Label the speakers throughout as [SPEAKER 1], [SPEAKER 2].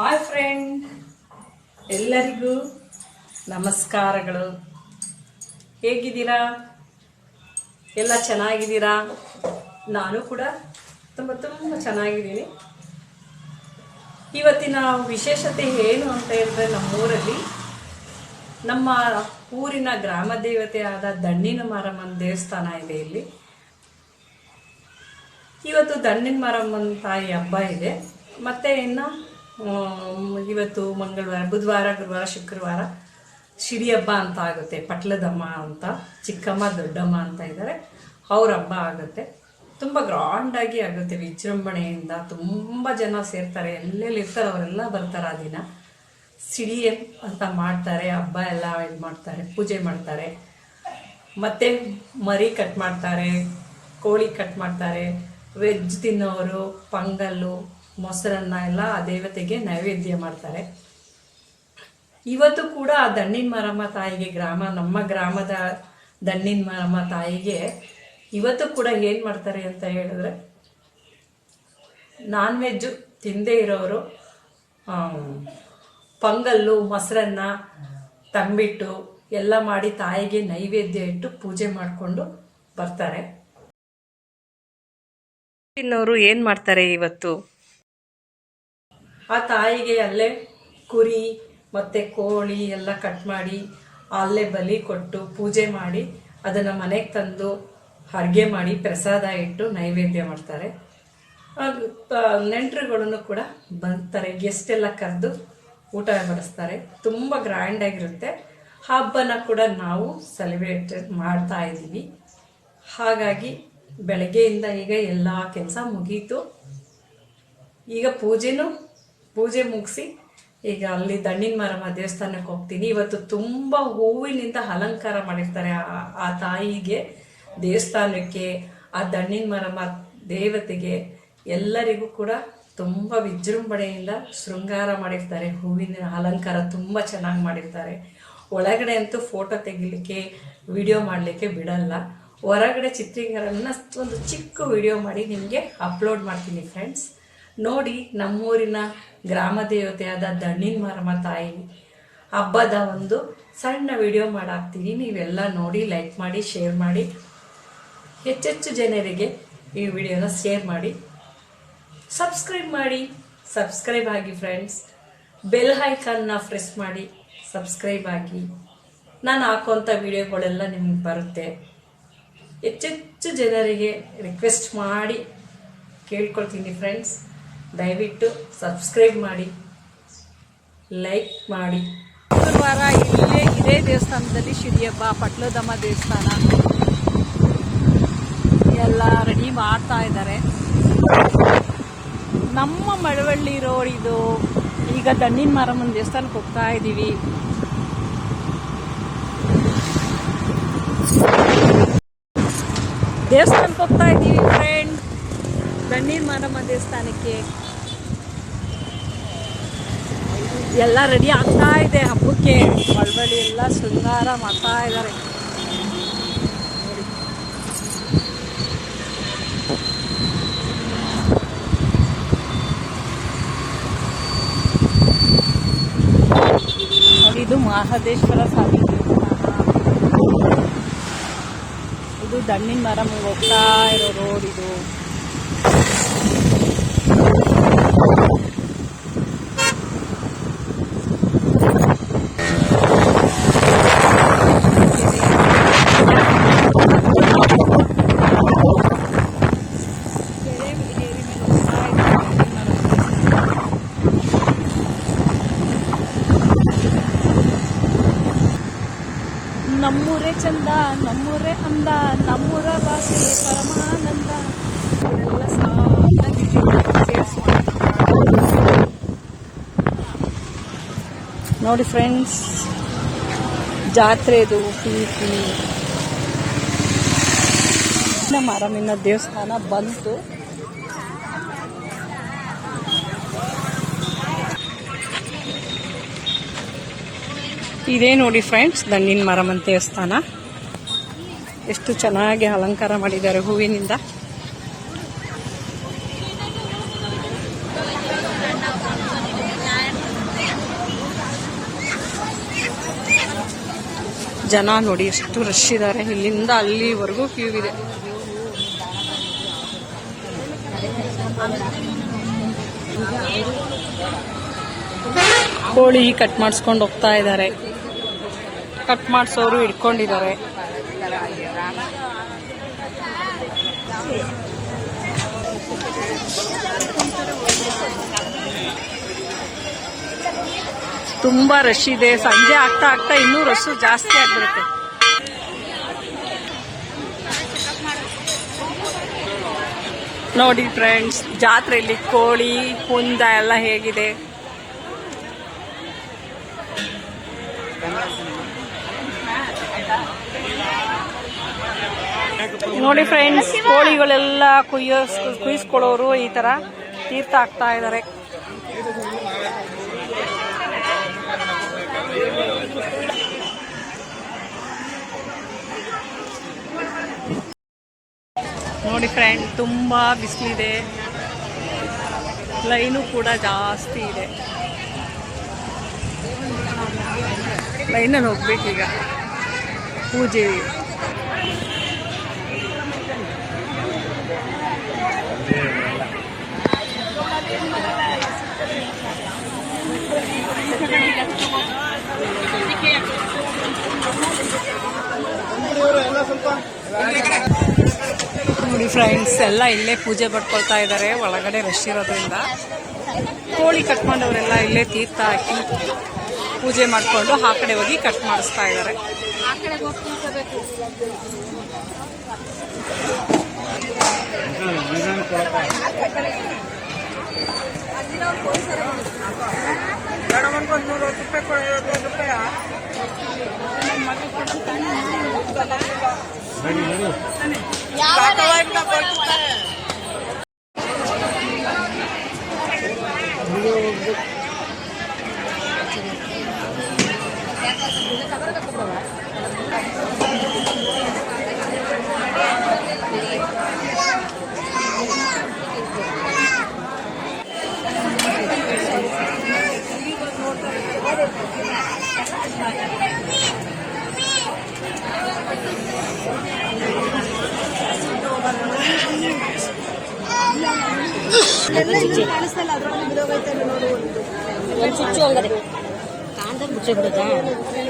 [SPEAKER 1] Hi friend ಎಲ್ಲರಿಗೂ ನಮಸ್ಕಾರಗಳು. ಹೇಗಿದ್ದೀರಾ? ಎಲ್ಲ ಚೆನ್ನಾಗಿದ್ದೀರಾ? ನಾನು ಕೂಡ ತುಂಬ ತುಂಬ ಚೆನ್ನಾಗಿದ್ದೀನಿ. ಇವತ್ತಿನ ವಿಶೇಷತೆ ಏನು ಅಂತ ಹೇಳಿದ್ರೆ ನಮ್ಮೂರಲ್ಲಿ ನಮ್ಮ ಊರಿನ ಗ್ರಾಮ ದೇವತೆ ಆದ ದಣ್ಣಿನ ಮಾರಮ್ಮನ ದೇವಸ್ಥಾನ ಇದೆ ಇಲ್ಲಿ. ಇವತ್ತು ದಣ್ಣಿನ ಮಾರಮ್ಮನ ತಾಯಿ ಹಬ್ಬ ಇದೆ. ಮತ್ತೆ ಇನ್ನು ಇವತ್ತು ಮಂಗಳವಾರ, ಬುಧವಾರ, ಗುರುವಾರ, ಶುಕ್ರವಾರ ಶಿಡಿ ಹಬ್ಬ ಅಂತ ಆಗುತ್ತೆ, ಪಟ್ಲದಮ್ಮ ಅಂತ, ಚಿಕ್ಕಮ್ಮ, ದೊಡ್ಡಮ್ಮ ಅಂತ ಇದ್ದಾರೆ. ಅವ್ರ ಹಬ್ಬ ಆಗುತ್ತೆ. ತುಂಬ ಗ್ರಾಂಡಾಗಿ ಆಗುತ್ತೆ ವಿಜೃಂಭಣೆಯಿಂದ. ತುಂಬ ಜನ ಸೇರ್ತಾರೆ. ಎಲ್ಲೆಲ್ಲಿ ಇರ್ತಾರೆ ಅವರೆಲ್ಲ ಬರ್ತಾರೆ ಆ ದಿನ. ಸಿಡಿ ಅಂತ ಮಾಡ್ತಾರೆ. ಹಬ್ಬ ಎಲ್ಲ ಇದು ಮಾಡ್ತಾರೆ. ಪೂಜೆ ಮಾಡ್ತಾರೆ. ಮತ್ತೆ ಮರಿ ಕಟ್ ಮಾಡ್ತಾರೆ. ಕೋಳಿ ಕಟ್ ಮಾಡ್ತಾರೆ. ವೆಜ್ ತಿನ್ನೋರು, ಪಂಗಲ್ಲು ಮೊಸರನ್ನ ಎಲ್ಲ ಆ ದೇವತೆಗೆ ನೈವೇದ್ಯ ಮಾಡ್ತಾರೆ. ಇವತ್ತು ಕೂಡ ಆ ದಣ್ಣಿನ ಮರಮ್ಮ ತಾಯಿಗೆ ಗ್ರಾಮ, ನಮ್ಮ ಗ್ರಾಮದ ದಣ್ಣಿನ ಮರಮ್ಮ ತಾಯಿಗೆ ಇವತ್ತು ಕೂಡ ಏನು ಮಾಡ್ತಾರೆ ಅಂತ ಹೇಳಿದ್ರೆ, ನಾನ್ ವೆಜ್ಜು ತಿಂದೇ ಇರೋರು ಪೊಂಗಲ್ಲು, ಮೊಸರನ್ನ ತಂಬಿಟ್ಟು ಎಲ್ಲ ಮಾಡಿ ತಾಯಿಗೆ ನೈವೇದ್ಯ ಇಟ್ಟು ಪೂಜೆ ಮಾಡಿಕೊಂಡು ಬರ್ತಾರೆ. ಇನ್ನವರು ಏನು ಮಾಡ್ತಾರೆ ಇವತ್ತು? ಆ ತಾಯಿಗೆ ಅಲ್ಲೇ ಕುರಿ ಮತ್ತೆ ಕೋಳಿ ಎಲ್ಲ ಕಟ್ ಮಾಡಿ ಅಲ್ಲೇ ಬಲಿ ಕೊಟ್ಟು ಪೂಜೆ ಮಾಡಿ ಅದನ್ನು ಮನೆಗೆ ತಂದು ಅಡುಗೆ ಮಾಡಿ ಪ್ರಸಾದ ಇಟ್ಟು ನೈವೇದ್ಯ ಮಾಡ್ತಾರೆ. ನೆಂಟರುಗಳನ್ನು ಕೂಡ ಬರ್ತಾರೆ ಗೆಸ್ಟ್ ಎಲ್ಲ ಕರೆದು ಊಟ ಬಡಿಸ್ತಾರೆ. ತುಂಬ ಗ್ರ್ಯಾಂಡ್ ಆಗಿರುತ್ತೆ. ಹಬ್ಬನ ಕೂಡ ನಾವು ಸೆಲೆಬ್ರೇಟ್ ಮಾಡ್ತಾ ಇದ್ದೀವಿ. ಹಾಗಾಗಿ ಬೆಳಗ್ಗೆಯಿಂದ ಈಗ ಎಲ್ಲ ಕೆಲಸ ಮುಗೀತು. ಈಗ ಪೂಜೆನೂ ಪೂಜೆ ಮುಗಿಸಿ, ಈಗ ಅಲ್ಲಿ ದಣ್ಣಿನ ಮಾರಮ್ಮ ದೇವಸ್ಥಾನಕ್ಕೆ ಹೋಗ್ತೀನಿ. ಇವತ್ತು ತುಂಬ ಹೂವಿನಿಂದ ಅಲಂಕಾರ ಮಾಡಿರ್ತಾರೆ ಆ ತಾಯಿಗೆ, ದೇವಸ್ಥಾನಕ್ಕೆ, ಆ ದಣ್ಣಿನ ಮಾರಮ್ಮ ದೇವತೆಗೆ, ಎಲ್ಲರಿಗೂ ಕೂಡ ತುಂಬ ವಿಜೃಂಭಣೆಯಿಂದ ಶೃಂಗಾರ ಮಾಡಿರ್ತಾರೆ. ಹೂವಿನ ಅಲಂಕಾರ ತುಂಬ ಚೆನ್ನಾಗಿ ಮಾಡಿರ್ತಾರೆ. ಒಳಗಡೆ ಅಂತೂ ಫೋಟೋ ತೆಗಿಲಿಕ್ಕೆ ವಿಡಿಯೋ ಮಾಡಲಿಕ್ಕೆ ಬಿಡಲ್ಲ. ಹೊರಗಡೆ ಚಿತ್ರೀಕರಣ ಒಂದು ಚಿಕ್ಕ ವಿಡಿಯೋ ಮಾಡಿ ನಿಮಗೆ ಅಪ್ಲೋಡ್ ಮಾಡ್ತೀನಿ ಫ್ರೆಂಡ್ಸ್ ನೋಡಿ ನಮ್ಮೂರಿನ ಗ್ರಾಮ ದೇವತೆಯಾದ ದಣ್ಣಿನ ಮಾರಮ್ಮ ತಾಯಿ ಹಬ್ಬದ ಒಂದು ಸಣ್ಣ ವಿಡಿಯೋ ಮಾಡಾಕ್ತೀನಿ. ನೀವೆಲ್ಲ ನೋಡಿ ಲೈಕ್ ಮಾಡಿ ಶೇರ್ ಮಾಡಿ. ಹೆಚ್ಚೆಚ್ಚು ಜನರಿಗೆ ಈ ವಿಡಿಯೋನ ಶೇರ್ ಮಾಡಿ. ಸಬ್ಸ್ಕ್ರೈಬ್ ಮಾಡಿ. ಸಬ್ಸ್ಕ್ರೈಬ್ ಆಗಿ ಫ್ರೆಂಡ್ಸ್ ಬೆಲ್ ಹೈಕನ್ನ ಪ್ರೆಸ್ ಮಾಡಿ. ಸಬ್ಸ್ಕ್ರೈಬ್ ಆಗಿ. ನಾನು ಹಾಕುವಂಥ ವಿಡಿಯೋಗಳೆಲ್ಲ ನಿಮ್ಗೆ ಬರುತ್ತೆ. ಹೆಚ್ಚೆಚ್ಚು ಜನರಿಗೆ ರಿಕ್ವೆಸ್ಟ್ ಮಾಡಿ ಕೇಳ್ಕೊಳ್ತೀನಿ ಫ್ರೆಂಡ್ಸ್ ದಯವಿಟ್ಟು ಸಬ್ಸ್ಕ್ರೈಬ್ ಮಾಡಿ ಲೈಕ್ ಮಾಡಿ.
[SPEAKER 2] ಶುಕ್ರವಾರ ಇಲ್ಲೇ ಇದೇ ದೇವಸ್ಥಾನದಲ್ಲಿ ಶಿಡಿ ಹಬ್ಬ ಪಟ್ಲದಮ್ಮ ದೇವಸ್ಥಾನ. ಎಲ್ಲ ರೆಡಿ ಮಾಡ್ತಾ ಇದ್ದಾರೆ. ನಮ್ಮ ಮಳವಳ್ಳಿ ರೋಡ್ ಇದು, ಈಗ ದಂಡಿನ ಮಾರಮ್ಮನ ದೇವಸ್ಥಾನಕ್ಕೆ ಹೋಗ್ತಾ ಇದ್ದೀವಿ. ದೇವಸ್ಥಾನಕ್ಕೆ ಹೋಗ್ತಾ ಇದ್ದೀವಿ ದಂಡಿನ ಮಾರಮ್ಮ ದೇವಸ್ಥಾನಕ್ಕೆ ಎಲ್ಲ ರೆಡಿ ಆಗ್ತಾ ಇದೆ. ಹಬ್ಬಕ್ಕೆ ಬಳ್ಬಳ್ಳಿ ಎಲ್ಲ ಶೃಂಗಾರ ಮಾಡ್ತಾ ಇದ್ದಾರೆ. ಇದು ಮಹದೇಶ್ವರ ಸ್ವಾಮಿ ಇದು ದಣ್ಣಿನ ಮರಮ್ ಹೋಗ್ತಾ ಇರೋ ರೋಡ್ ಇದು ಕೆರೆ ಏರಿ ಮೇಲೆ ಹೋಗ್ತಾ ಇದೆ ದಂಡಿನ ಮರಮ್. ನಮ್ಮೂರೇ ಚಂದ ನಮ್ಮೂರೇ ಅಂದ ನಮ್ಮೂರ ಭಾಷೆ ಪರಮಾನಂದ. ಸೇರಿಸ್ಕೊಂಡು ನೋಡಿ ಫ್ರೆಂಡ್ಸ್ ಜಾತ್ರೆದು ಪ್ರೀತಿ ಅರಮಿನ ದೇವಸ್ಥಾನ ಬಂತು. ಇದೇ ನೋಡಿ ಫ್ರೆಂಡ್ಸ್ ದಣ್ಣಿನ ಮರಮನ್ ದೇವಸ್ಥಾನ ಎಷ್ಟು ಚೆನ್ನಾಗಿ ಅಲಂಕಾರ ಮಾಡಿದ್ದಾರೆ ಹೂವಿನಿಂದ.
[SPEAKER 1] ಜನ ನೋಡಿ ಎಷ್ಟು ರಶ್ ಇದ್ದಾರೆ. ಇಲ್ಲಿಂದ ಅಲ್ಲಿವರೆಗೂ ಕ್ಯೂ ಇದೆ. ಕೋಳಿ ಕಟ್ ಮಾಡಿಸ್ಕೊಂಡು ಹೋಗ್ತಾ ಇದ್ದಾರೆ. ಕಟ್ ಮಾಡಿಸೋರು ಇಟ್ಕೊಂಡಿದ್ದಾರೆ. ತುಂಬಾ ರಶ್ ಇದೆ. ಸಂಜೆ ಆಗ್ತಾ ಆಗ್ತಾ ಇನ್ನೂ ರಶ್ ಜಾಸ್ತಿ ಆಗ್ಬಿಡುತ್ತೆ. ನೋಡಿ ಫ್ರೆಂಡ್ಸ್ ಜಾತ್ರೆಯಲ್ಲಿ ಕೋಳಿ, ಹುಂದ ಎಲ್ಲ ಹೇಗಿದೆ. ನೋಡಿ ಫ್ರೆಂಡ್ಸ್, ಕೋಳಿಗಳೆಲ್ಲ ಕುಯ್ಯೋ ಕುಯ್ಸ್ಕೊಳ್ಳೋರು ಈ ತರ ತೀರ್ಥ ಆಗ್ತಾ ಇದ್ದಾರೆ. ನೋಡಿ ಫ್ರೆಂಡ್, ತುಂಬಾ ಬಿಸಿಲಿದೆ. ಲೈನು ಕೂಡ ಜಾಸ್ತಿ ಇದೆ. ಲೈನಲ್ಲಿ ಹೋಗ್ಬೇಕೀಗ ಪೂಜೆ. ನೋಡಿ ಫ್ರೆಂಡ್ಸ್ ಎಲ್ಲ ಇಲ್ಲೇ ಪೂಜೆ ಪಡ್ಕೊಳ್ತಾ ಇದ್ದಾರೆ ಒಳಗಡೆ ರಶ್ ಇರೋದ್ರಿಂದ. ಕೋಳಿ ಕಟ್ಕೊಂಡವರೆಲ್ಲ ಇಲ್ಲೇ ತೀರ್ಥ ಹಾಕಿ ಪೂಜೆ ಮಾಡಿಕೊಂಡು ಆ ಕಡೆ ಹೋಗಿ ಕಟ್ ಮಾಡಿಸ್ತಾ ಇದ್ದಾರೆ ಮೇಡಮ್
[SPEAKER 3] ಒಂದು ನೂರು ರೂಪಾಯಿ ಕೊಡಿ ಐವತ್ತೈದು ರೂಪಾಯಿ ಮನೆ ಕೊಡ್ತೀನಿ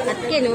[SPEAKER 3] ಅದಕ್ಕೇನು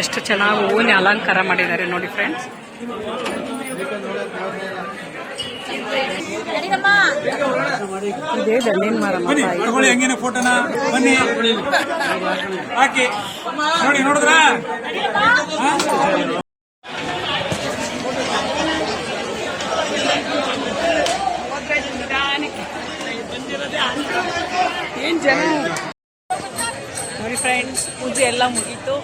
[SPEAKER 1] ಎಷ್ಟು ಚೆನ್ನಾಗಿ ಹೂವಿನ ಅಲಂಕಾರ ಮಾಡಿದ್ದಾರೆ ನೋಡಿ ಫ್ರೆಂಡ್ಸ್ ಇದೇ ದಂಡಿನ
[SPEAKER 4] ಹಂಗೇನೆ ಫೋಟೋನ. ಬನ್ನಿ. ಹಾಕಿ. ನೋಡಿ ನೋಡಿದ್ರ?
[SPEAKER 1] ಏನ್ ಜನ? ನೋಡಿ ಫ್ರೆಂಡ್ಸ್ ಪೂಜೆ ಎಲ್ಲ ಮುಗೀತು.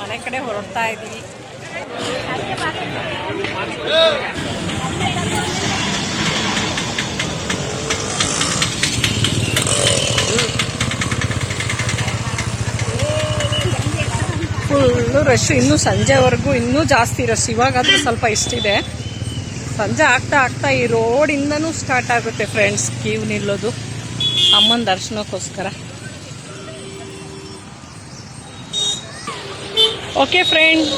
[SPEAKER 1] ಮನೆ ಕಡೆ ಹೊರಡ್ತಾ ಇದ್ದೀವಿ. ರಶ್ ಇನ್ನೂ ಸಂಜೆವರೆಗೂ ಇನ್ನೂ ಜಾಸ್ತಿ ರಶ್ ಇವಾಗಾದರೂ ಸ್ವಲ್ಪ ಇಷ್ಟಿದೆ. ಸಂಜೆ ಆಗ್ತಾ ಆಗ್ತಾ ಈ ರೋಡಿಂದನೂ ಸ್ಟಾರ್ಟ್ ಆಗುತ್ತೆ ಫ್ರೆಂಡ್ಸ್ ಕ್ಯೂ ನಿಲ್ಲೋದು. ಅಮ್ಮನ ದರ್ಶನಕ್ಕೋಸ್ಕರ. ಓಕೆ ಫ್ರೆಂಡ್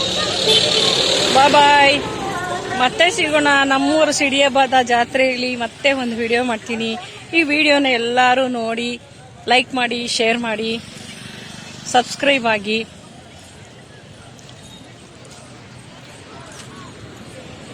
[SPEAKER 1] ಬಾಯ್ ಬಾಯ್ ಮತ್ತೆ ಸಿಗೋಣ. ನಮ್ಮೂರು ಸಿಡಿಯಬಾದ ಜಾತ್ರೆಯಲ್ಲಿ ಮತ್ತೆ ಒಂದು ವಿಡಿಯೋ ಮಾಡ್ತೀನಿ. ಈ ವಿಡಿಯೋನ ಎಲ್ಲರೂ ನೋಡಿ ಲೈಕ್ ಮಾಡಿ ಶೇರ್ ಮಾಡಿ ಸಬ್ಸ್ಕ್ರೈಬ್ ಆಗಿ.